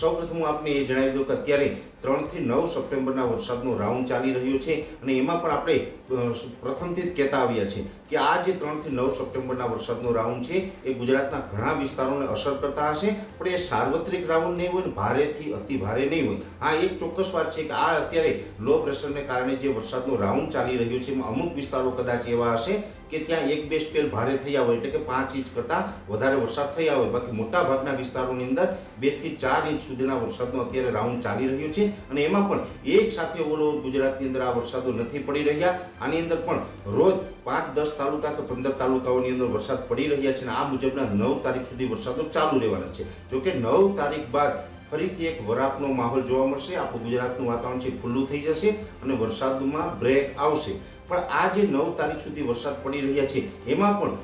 સૌપ્રથમ હું આપને એ જણાવી દઉં કે અત્યારે ત્રણથી નવ સપ્ટેમ્બરના વરસાદનો રાઉન્ડ ચાલી રહ્યો છે અને એમાં પણ આપણે પ્રથમથી જ કહેતા આવ્યા છે કે આ જે ત્રણથી નવ સપ્ટેમ્બરના વરસાદનો રાઉન્ડ છે, એ ગુજરાતના ઘણા વિસ્તારોને અસર કરતા હશે, પણ એ સાર્વત્રિક રાઉન્ડ નહીં હોય ને ભારેથી અતિ ભારે નહીં હોય. હા, એક ચોક્કસ વાત છે કે આ અત્યારે લો પ્રેશરને કારણે જે વરસાદનો રાઉન્ડ ચાલી રહ્યો છે, એમાં અમુક વિસ્તારો કદાચ એવા હશે કે ત્યાં એક બે સ્પેલ ભારે થયા હોય એટલે કે પાંચ ઇંચ કરતાં વધારે વરસાદ થયા હોય. બાકી મોટા ભાગના વિસ્તારોની અંદર બેથી ચાર ઇંચ સુધીના વરસાદનો અત્યારે રાઉન્ડ ચાલી રહ્યો છે અને એમાં પણ એક સાથે ઓલ ગુજરાતની અંદર આ વરસાદો નથી પડી રહ્યા. આની અંદર પણ રોજ પાંચ, દસ તાલુકા કે પંદર તાલુકાઓની અંદર વરસાદ પડી રહ્યા છે અને આ મુજબના નવ તારીખ સુધી વરસાદો ચાલુ રહેવાના છે. જોકે નવ તારીખ બાદ ફરીથી એક વરાપનો માહોલ જોવા મળશે. આખું ગુજરાતનું વાતાવરણ છે ખુલ્લું થઈ જશે અને વરસાદમાં બ્રેક આવશે. પણ આ જે નવ તારીખ સુધી વરસાદ પડી રહ્યા છે એમાં પણ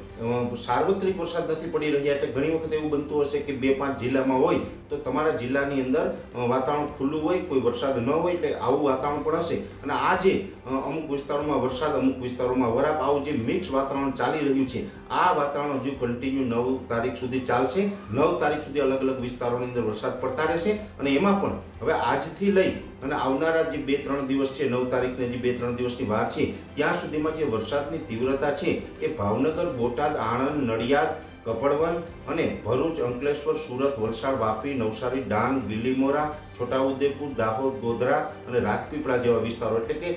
સાર્વત્રિક વરસાદ નથી પડી રહ્યા. એટલે ઘણી વખત એવું બનતું હશે કે બે પાંચ જિલ્લામાં હોય તો તમારા જિલ્લાની અંદર વાતાવરણ ખુલ્લું હોય, કોઈ વરસાદ ન હોય એટલે આવું વાતાવરણ પણ હશે. અને આ જે અમુક વિસ્તારોમાં વરસાદ, અમુક વિસ્તારોમાં વરાપ, આવું જે મિક્સ વાતાવરણ ચાલી રહ્યું છે, આ વાતાવરણ હજુ કન્ટિન્યુ નવ તારીખ સુધી ચાલશે. નવ તારીખ સુધી અલગ અલગ વિસ્તારોની અંદર વરસાદ પડતા રહેશે. અને એમાં પણ હવે આજથી લઈ અને આવનારા જે બે ત્રણ દિવસ છે, નવ તારીખને જે બે ત્રણ દિવસની વાર છે, ત્યાં સુધીમાં જે વરસાદની તીવ્રતા છે, એ ભાવનગર, બોટાદ આણંદ નડિયાદ કપડવન અને ભરૂચ અંકલેશ્વર, સુરત, વલસાડ, વાપી, નવસારી, ડાંગ બિલીમોરા છોટાઉદેપુર, દાહોદ, ગોધરા અને રાજપીપળા જેવા વિસ્તારો. એટલે કે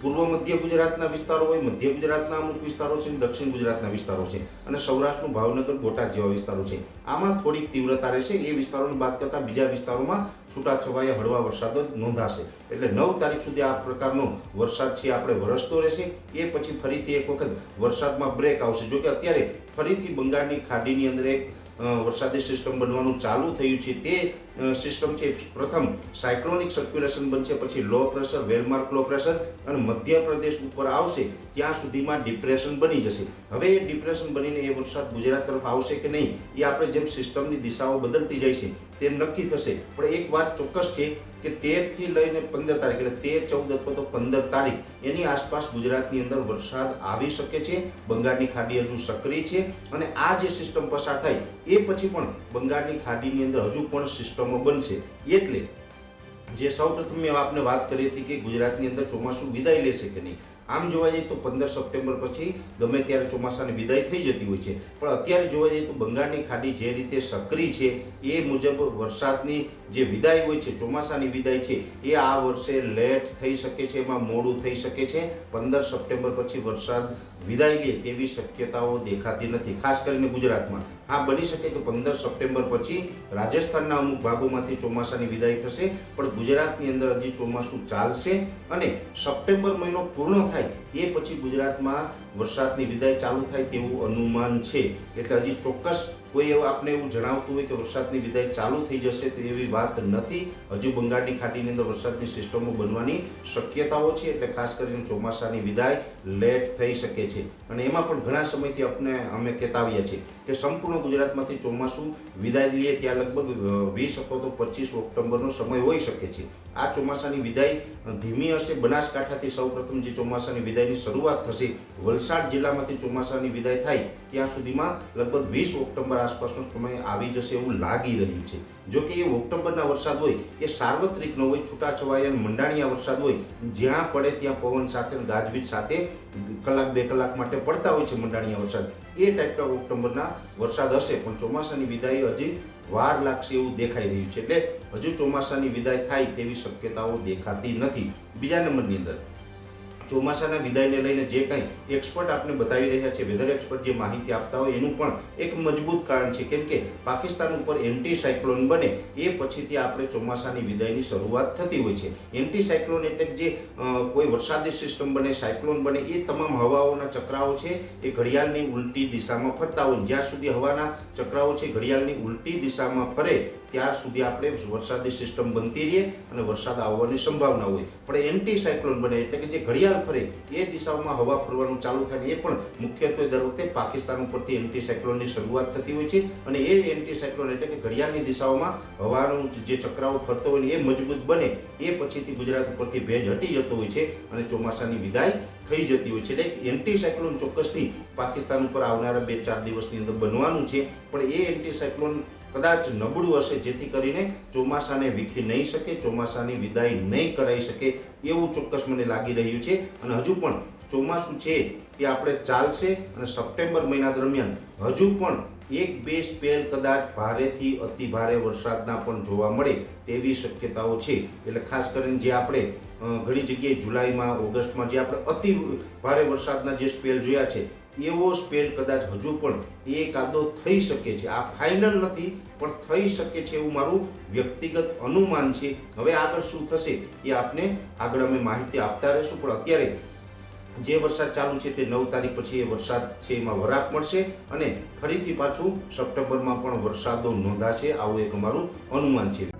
પૂર્વ મધ્ય ગુજરાતના વિસ્તારો હોય, મધ્ય ગુજરાતના અમુક વિસ્તારો છે દક્ષિણ ગુજરાતના વિસ્તારો છે અને સૌરાષ્ટ્રનું ભાવનગર, બોટાદ જેવા વિસ્તારો છે. આમાં થોડીક તીવ્રતા રહેશે. એ વિસ્તારોની બાદ કરતાં બીજા વિસ્તારોમાં છૂટાછવાયા હળવા વરસાદો નોંધાશે. એટલે નવ તારીખ સુધી આ પ્રકારનો વરસાદ છે આપણે વરસતો રહેશે. એ પછી ફરીથી એક વખત વરસાદમાં બ્રેક આવશે. જોકે અત્યારે ફરીથી બંગાળની ખાડીની અંદર એક વરસાદી સિસ્ટમ બનવાનું ચાલુ થયું છે. તે સિસ્ટમ છે પ્રથમ સાયક્લોનિક સર્ક્યુલેશન બનશે, પછી low pressure well marked low pressure અને મધ્યપ્રદેશ ઉપર આવશે, ત્યાં સુધીમાં ડિપ્રેશન બની જશે. હવે એ ડિપ્રેશન બનીને એ વરસાદ ગુજરાત તરફ આવશે કે નહીં, એ આપણે જેમ સિસ્ટમની દિશાઓ બદલતી જાય છે તેમ નક્કી થશે. પણ એક વાત ચોક્કસ છે કે તેરથી લઈને પંદર તારીખ, એટલે તેર, ચૌદ અથવા તો પંદર તારીખ, એની આસપાસ ગુજરાતની અંદર વરસાદ આવી શકે છે. બંગાળની ખાડી હજુ સક્રિય છે અને આ જે સિસ્ટમ પસાર થાય, એ પછી પણ બંગાળની ખાડીની અંદર હજુ પણ સિસ્ટમો બનશે. એટલે જે સૌપ્રથમ મેં આપને વાત કરી હતી કે ગુજરાતની અંદર ચોમાસું વિદાય લેશે કે નહીં. આમ જોવા જઈએ તો પંદર સપ્ટેમ્બર પછી ગમે ત્યારે ચોમાસાની વિદાય થઈ જતી હોય છે. પણ અત્યારે જોવા જઈએ તો બંગાળની ખાડી જે રીતે સક્રિય છે, એ મુજબ વરસાદની જે વિદાય હોય છે, ચોમાસાની વિદાય છે, એ આ વર્ષે લેટ થઈ શકે છે, એમાં મોડું થઈ શકે છે. પંદર સપ્ટેમ્બર પછી વરસાદ વિદાય લે તેવી શક્યતાઓ દેખાતી નથી, ખાસ કરીને ગુજરાતમાં. હા બની શકે કે પંદર સપ્ટેમ્બર પછી રાજસ્થાનના અમુક ભાગોમાંથી ચોમાસાની વિદાય થશે, પણ ગુજરાતની અંદર હજી ચોમાસું ચાલશે અને સપ્ટેમ્બર મહિનો પૂર્ણ થાય એ પછી ગુજરાતમાં વરસાદની વિદાય ચાલુ થાય તેવું અનુમાન છે. એટલે હજી ચોક્કસ કોઈ એવું આપણે એવું જણાવતું હોય કે વરસાદની વિદાય ચાલુ થઈ જશે તો એવી વાત નથી. હજુ બંગાળની ખાડીની અંદર વરસાદની સિસ્ટમો બનવાની શક્યતાઓ છે એટલે ખાસ કરીને ચોમાસાની વિદાય લેટ થઈ શકે છે. અને એમાં પણ ઘણા સમયથી આપણે અમે કેતાવીએ છીએ કે સંપૂર્ણ ગુજરાતમાંથી ચોમાસું વિદાય લઈએ ત્યાં લગભગ વીસ અથવા તો પચીસ ઓક્ટોબરનો સમય હોઈ શકે છે. આ ચોમાસાની વિદાય ધીમી હશે. બનાસકાંઠાથી સૌપ્રથમ જે ચોમાસાની વિદાયની શરૂઆત થશે, વલસાડ જિલ્લામાંથી ચોમાસાની વિદાય થાય ત્યાં સુધીમાં લગભગ વીસ ઓક્ટોબર આસપાસનો સમય આવી જશે એવું લાગી રહ્યું છે. જો કે એ ઓક્ટોબરના વરસાદ હોય, એ સાર્વત્રિક ન હોય, છૂટાછવાયા મંડાણિયા વરસાદ હોય, જ્યાં પડે ત્યાં પવન સાથે ગાજવીજ સાથે કલાક બે કલાક માટે પડતા હોય છે મંડાણિયા વરસાદ. એ ટાઈપના ઓક્ટોબરના વરસાદ હશે, પણ ચોમાસાની વિદાય હજી વાર લાગશે એવું દેખાઈ રહ્યું છે. એટલે હજુ ચોમાસાની વિદાય થાય તેવી શક્યતાઓ દેખાતી નથી. બીજા નંબરની અંદર ચોમાસાના વિદાયને લઈને જે કંઈ એક્સપર્ટ આપણે બતાવી રહ્યા છે વેધર એક્સપર્ટ જે માહિતી આપતા હોય, એનું પણ એક મજબૂત કારણ છે. કેમ કે પાકિસ્તાન ઉપર એન્ટી સાયક્લોન બને, એ પછીથી આપણે ચોમાસાની વિદાયની શરૂઆત થતી હોય છે. એન્ટી સાયક્લોન એટલે જે કોઈ વરસાદી સિસ્ટમ બને સાયક્લોન બને, એ તમામ હવાઓના ચક્રાઓ છે, એ ઘડિયાળની ઉલટી દિશામાં ફરતા હોય. જ્યાં સુધી હવાના ચક્રાઓ છે, ઘડિયાળની ઉલટી દિશામાં ફરે, ત્યાં સુધી આપણે વરસાદી સિસ્ટમ બનતી રહીએ અને વરસાદ આવવાની સંભાવના હોય. પણ એન્ટી સાયક્લોન બને એટલે કે જે ઘડિયાળ ફરે એ દિશાઓમાં હવા ફરવાનું ચાલુ થાય એ પણ મુખ્યત્વે દર વખતે પાકિસ્તાન ઉપરથી એન્ટી સાયક્લોનની શરૂઆત થતી હોય છે અને એ એન્ટી સાયક્લોન એટલે કે ઘડિયાળની દિશાઓમાં હવાનું જે ચક્રાઓ ફરતો હોય ને એ મજબૂત બને એ પછીથી ગુજરાત ઉપરથી ભેજ હટી જતો હોય છે અને ચોમાસાની વિદાય થઈ જતી હોય છે. એટલે એન્ટી સાયક્લોન ચોક્કસથી પાકિસ્તાન ઉપર આવનારા બે ચાર દિવસની અંદર બનવાનું છે. પણ એ એન્ટી સાયક્લોન કદાચ નબળું હશે જેથી કરીને ચોમાસાને વીખી નહીં શકે, ચોમાસાની વિદાય નહીં કરાઈ શકે એવું ચોક્કસ મને લાગી રહ્યું છે. અને હજુ પણ ચોમાસું છે તે આપણે ચાલશે અને સપ્ટેમ્બર મહિના દરમિયાન હજુ પણ એક બે સ્પેલ કદાચ ભારેથી અતિ ભારે વરસાદના પણ જોવા મળે તેવી શક્યતાઓ છે. એટલે ખાસ કરીને જે આપણે ઘણી જગ્યાએ જુલાઈમાં, ઓગસ્ટમાં જે આપણે અતિ ભારે વરસાદના જે સ્પેલ જોયા છે એવો સ્પેલ કદાચ હજુ પણ એકાદો થઈ શકે છે. આ ફાઇનલ નથી, પણ થઈ શકે છે એવું મારું વ્યક્તિગત અનુમાન છે. હવે આગળ શું થશે એ આપને આગળ અમે માહિતી આપતા રહીશું. પણ અત્યારે જે વરસાદ ચાલુ છે તે નવ તારીખ પછી એ વરસાદ છે એમાં વરાપ મળશે અને ફરીથી પાછું સપ્ટેમ્બરમાં પણ વરસાદો નોંધાશે. આવું એક અમારું અનુમાન છે.